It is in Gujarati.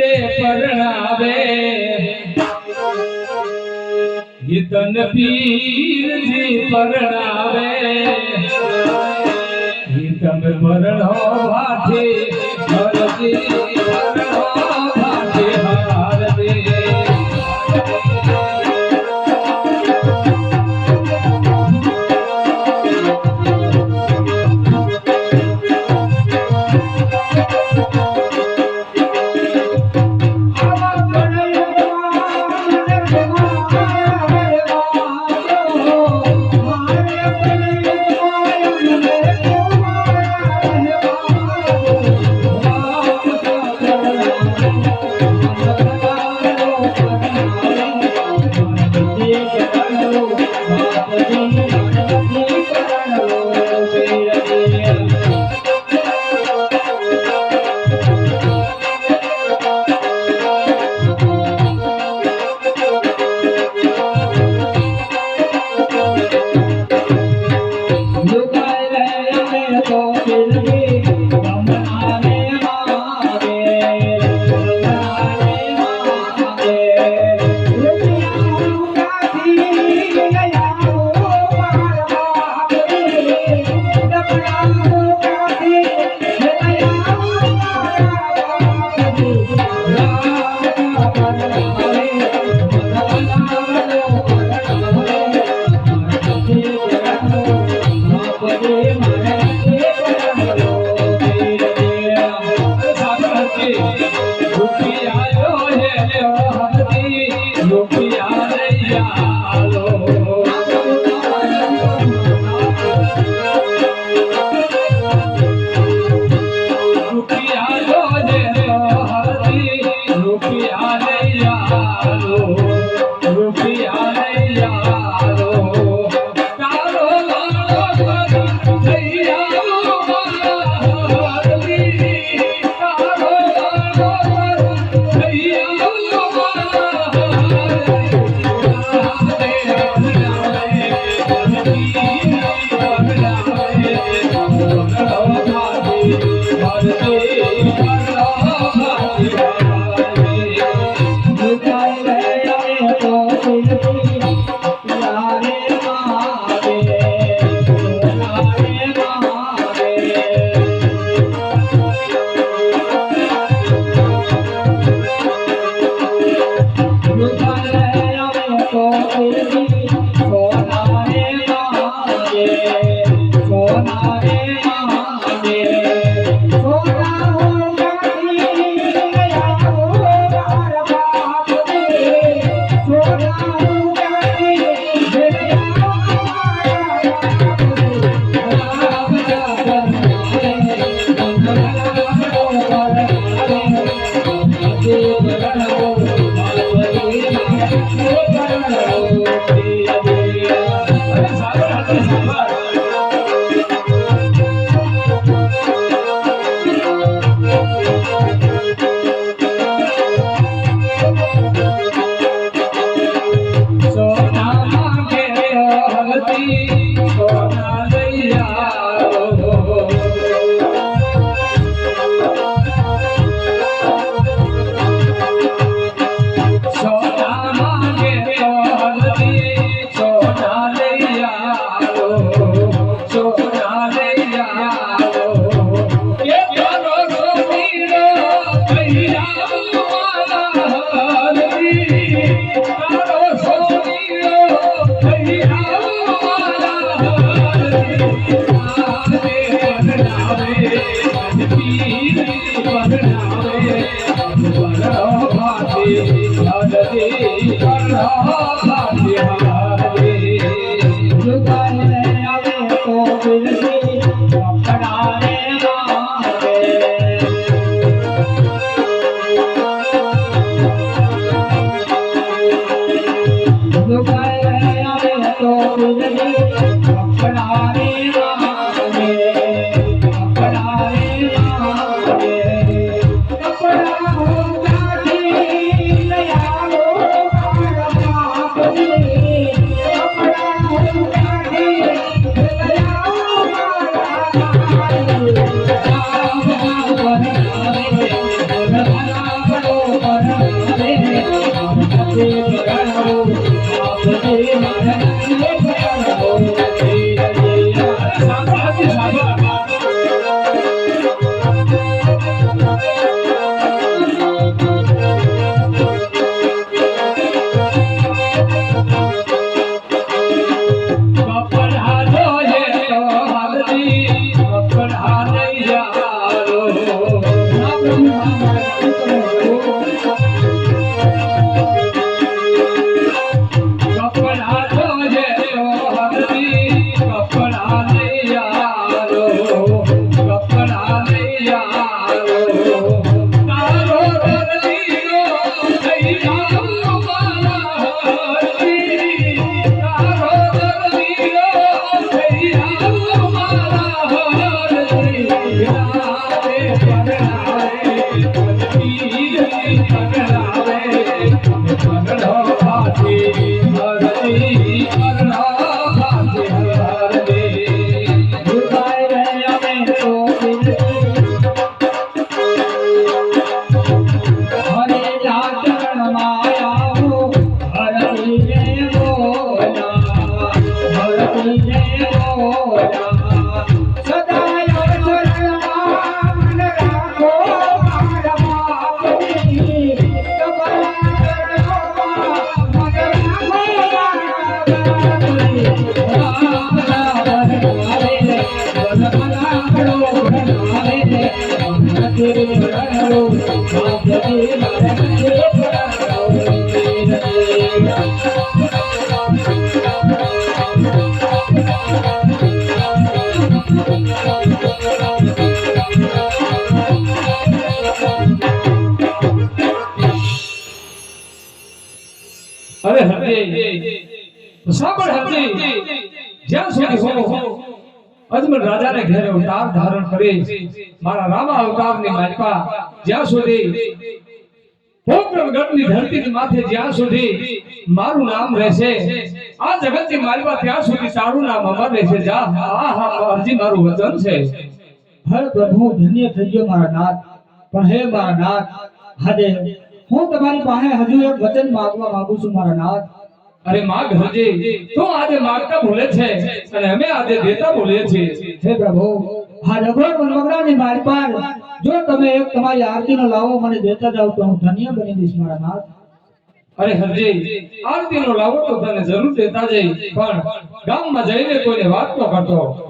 તે પરણાવે. હિતન પીરજી પરણાવે. હિતન પરણો ભાઠે હરજી પરણો রূপে हरी અરે હરજી સાંભળ હરજી જ્યાં સુધી હું અજમલ રાજાને ઘેરે અવતાર ધારણ કરી મારા રામા અવતારની માલિકા જ્યાં સુધી પોકરણગઢની ધરતીની માથે જ્યાં સુધી મારું નામ રહેશે આ જગતની માલિકા ત્યાં સુધી તારું નામ અમર રહેશે. જા હા હા હરજી મારું વચન છે. હે પ્રભુ ધન્ય થઈ ગયો મારા નાથ. પણ હે મારા નાથ આજે હું તમારી પાસે હજુ એક વચન માંગવા માંગુ છું મારા નાથ. અરે માગ હજે. તો આજે માગતા ભૂલે છે અને અમે આજે દેતા ભૂલે છે હે પ્રભુ મારી પાર જો તમે એક તમારી આરતીનો લાવો, મને દેતા જાવ તો હું ધન્ય બની દઈશ મારા નાથ. અરે હરજી, આરતીનો લાવો તો તને જરૂર દેતા જઈ પણ ગામમાં જઈને કોઈને વાત ન કરતો.